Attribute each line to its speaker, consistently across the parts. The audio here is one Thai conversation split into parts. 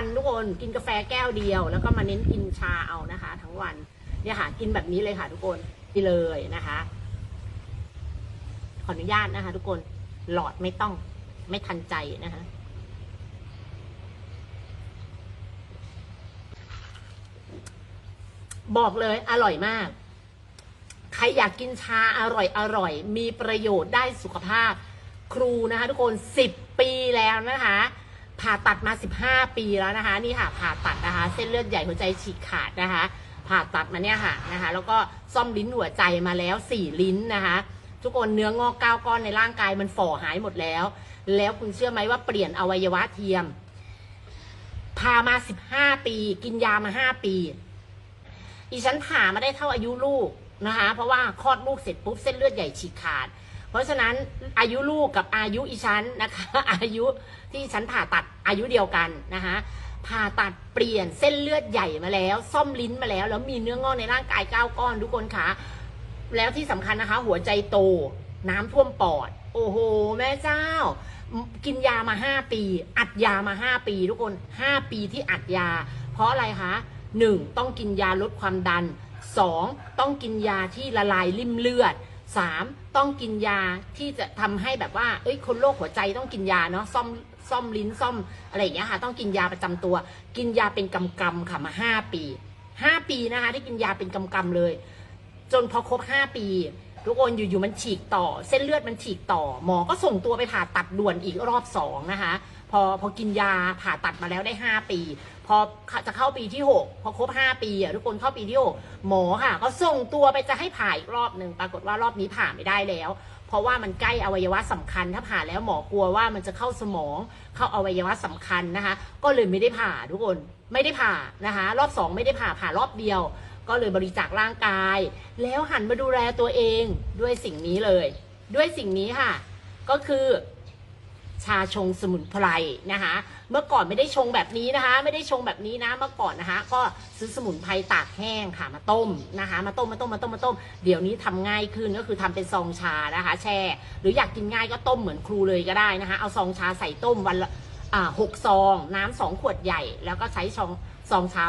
Speaker 1: วันทุกคนกินกาแฟแก้วเดียว แล้วก็มาเน้นกินชาเอานะคะ ทั้งวันเนี่ยค่ะ กินแบบนี้เลยค่ะ ทุกคนนี่เลยนะคะ ขออนุญาตนะคะ ทุกคนหลอดไม่ต้องไม่ทันใจนะคะบอกเลยอร่อยมาก ใครอยากกินชาอร่อยอร่อย มีประโยชน์ได้สุขภาพ ครูนะคะ ทุกคนสิบปีแล้วนะคะ ผ่าตัดมาสิบห้าปีแล้วนะคะ นี่ค่ะผ่าตัดนะคะ เส้นเลือดใหญ่หัวใจฉีกขาดนะคะ ผ่าตัดมาเนี่ยค่ะนะคะ แล้วก็ซ่อมลิ้นหัวใจมาแล้วสี่ลิ้นนะคะ ทุกคนเนื้องอกเก้าก้อนในร่างกายมันฝ่อหายหมดแล้ว แล้วคุณเชื่อไหมว่าเปลี่ยนอวัยวะเทียมพามาสิบห้าปี กินยามาห้าปีอีฉันผ่ามาได้เท่าอายุลูกนะคะ เพราะว่าคลอดลูกเสร็จปุ๊บเส้นเลือดใหญ่ฉีกขาด เพราะฉะนั้นอายุลูกกับอายุอีฉันนะคะ อายุที่ฉันผ่าตัดอายุเดียวกันนะคะผ่าตัดเปลี่ยนเส้นเลือดใหญ่มาแล้ว ซ่อมลิ้นมาแล้ว แล้วมีเนื้องอกในร่างกายเก้าก้อนทุกคนคะแล้วที่สำคัญนะคะ หัวใจโต น้ำท่วมปอด โอ้โห แม่เจ้า กินยามาห้าปี อัดยามาห้าปี ทุกคนห้าปีที่อัดยา เพราะอะไรคะหนึ่งต้องกินยาลดความดันสองต้องกินยาที่ละลายริ่มเลือด สามต้องกินยาที่จะทำให้แบบว่า เอ้ย คนโรคหัวใจต้องกินยาเนาะ ซ่อม ซ่อมลิ้น ซ่อมอะไรอย่างเงี้ยค่ะ ต้องกินยาประจำตัว กินยาเป็นกำกำค่ะมาห้าปีห้าปีนะคะที่กินยาเป็นกำกำเลย จนพอครบห้าปี ทุกคนอยู่ๆมันฉีกต่อ เส้นเลือดมันฉีกต่อ หมอก็ส่งตัวไปผ่าตัดด่วนอีกรอบสองนะคะ พอพอกินยาผ่าตัดมาแล้วได้ห้าปี พอจะเข้าปีที่หกพอครบห้าปีอะทุกคนเข้าปีที่หกหมอค่ะ ก็ส่งตัวไปจะให้ผ่าอีกรอบหนึ่งปรากฏว่ารอบนี้ผ่าไม่ได้แล้ว เพราะว่ามันใกล้อวัยวะสำคัญถ้าผ่าแล้วหมอกลัวว่ามันจะเข้าสมองเข้าอวัยวะสำคัญนะคะ ก็เลยไม่ได้ผ่าทุกคนไม่ได้ผ่านะคะ รอบสองไม่ได้ผ่าผ่ารอบเดียว ก็เลยบริจาคร่างกาย แล้วหันมาดูแลตัวเองด้วยสิ่งนี้เลย ด้วยสิ่งนี้ค่ะ ก็คือชาชงสมุนไพรนะคะ เมื่อก่อนไม่ได้ชงแบบนี้นะคะ ไม่ได้ชงแบบนี้นะ เมื่อก่อนนะคะ ก็ซื้อสมุนไพรตากแห้งค่ะมาต้มนะคะ มาต้มมาต้มมาต้มมาต้ม เดี๋ยวนี้ทำง่ายขึ้นก็คือทำเป็นซองชานะคะ แช่ หรืออยากกินง่ายก็ต้มเหมือนครูเลยก็ได้นะคะ เอาซองชาใส่ต้มวันละหกซอง น้ำสองขวดใหญ่ แล้วก็ใช้ซองซองเช้า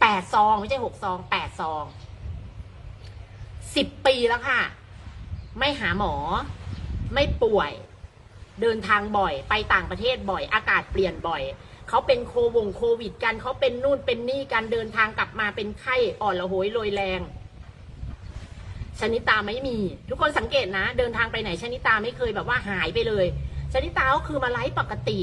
Speaker 1: แปดซองไม่ใช่หกซองแปดซองสิบปีแล้วค่ะ ไม่หาหมอ ไม่ป่วย เดินทางบ่อย ไปต่างประเทศบ่อย อากาศเปลี่ยนบ่อย เขาเป็นโควงโควิดกัน เขาเป็นนู่นเป็นนี่กัน เดินทางกลับมาเป็นไข้อ่อนระโหยโรยแรงชนิตาไม่มี ทุกคนสังเกตนะ เดินทางไปไหนชนิตาไม่เคยแบบว่าหายไปเลยชนิตาก็คือมาไลฟ์ปกติ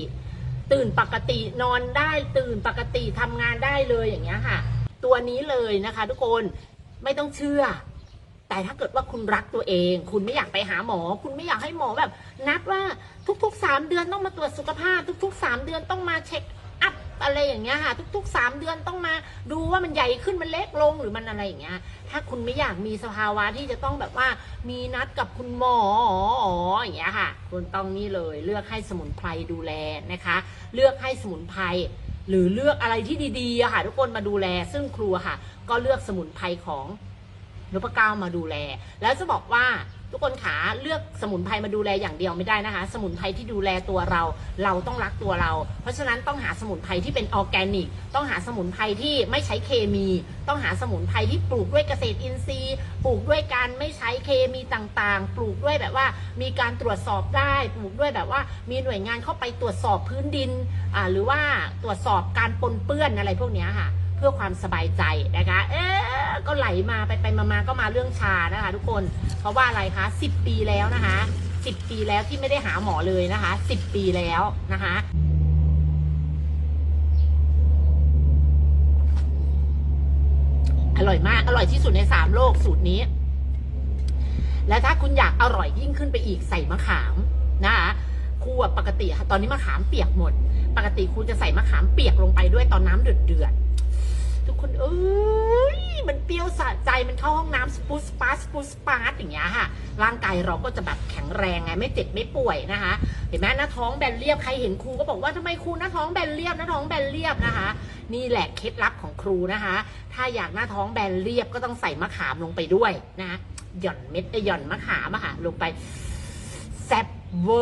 Speaker 1: ตื่นปกตินอนได้ตื่นปกติทำงานได้เลยอย่างเงี้ยค่ะ ตัวนี้เลยนะคะ ทุกคนไม่ต้องเชื่อ แต่ถ้าเกิดว่าคุณรักตัวเอง คุณไม่อยากไปหาหมอ คุณไม่อยากให้หมอแบบ นัดว่าทุกๆสามเดือนต้องมาตรวจสุขภาพ ทุกๆสามเดือนต้องมาเช็ค อะไรอย่างเงี้ยค่ะ ทุกๆสามเดือนต้องมาดูว่ามันใหญ่ขึ้นมันเล็กลงหรือมันอะไรอย่างเงี้ย ถ้าคุณไม่อยากมีสภาวะที่จะต้องแบบว่ามีนัดกับคุณหมออ๋ออย่างเงี้ยค่ะ คุณต้องนี่เลยเลือกให้สมุนไพรดูแลนะคะ เลือกให้สมุนไพรหรือเลือกอะไรที่ดีๆค่ะทุกคนมาดูแล ซึ่งครูอะค่ะ ก็เลือกสมุนไพรของนพเก้ามาดูแล แล้วจะบอกว่า ทุกคนขาเลือกสมุนไพรมาดูแลอย่างเดียวไม่ได้นะคะ สมุนไพรที่ดูแลตัวเรา เราต้องรักตัวเรา เพราะฉะนั้นต้องหาสมุนไพรที่เป็นออร์แกนิก ต้องหาสมุนไพรที่ไม่ใช้เคมี ต้องหาสมุนไพรที่ปลูกด้วยเกษตรอินทรีย์ ปลูกด้วยการไม่ใช้เคมีต่างๆ ปลูกด้วยแบบว่ามีการตรวจสอบได้ ปลูกด้วยแบบว่ามีหน่วยงานเข้าไปตรวจสอบพื้นดิน หรือว่าตรวจสอบการปนเปื้อนอะไรพวกนี้ค่ะ พื่อความสบายใจนะคะ เอ๊ะก็ไหลมาไปไปมามาก็มาเรื่องชานะคะ ทุกคนเพราะว่าอะไรคะสิบปีแล้วนะคะสิบปีแล้วที่ไม่ได้หาหมอเลยนะคะสิบปีแล้วนะคะอร่อยมาก อร่อยที่สุดในสามโลกสูตรนี้ และถ้าคุณอยากอร่อยยิ่งขึ้นไปอีกใส่มะขามนะคะครูปกติตอนนี้มะขามเปียกหมด ปกติครูจะใส่มะขามเปียกลงไปด้วยตอนน้ำเดือดเดือด ทุกคนเอ้ยมันเปรี้ยวสะใจมันเข้าห้องน้ำสปูสปาสปูสปาสอย่างเงี้ยค่ะ ร่างกายเราก็จะแบบแข็งแรงไงไม่เจ็บไม่ป่วยนะคะ เห็นไหมหน้าท้องแบนเรียบใครเห็นครูก็บอกว่าทำไมครูหน้าท้องแบนเรียบหน้าท้องแบนเรียบนะคะ นี่แหละเคล็ดลับของครูนะคะ ถ้าอยากหน้าท้องแบนเรียบก็ต้องใส่มะขามลงไปด้วยนะหย่อนเม็ดเอ้ยหย่อนมะขามอะค่ะลงไปแซ่บเวอร์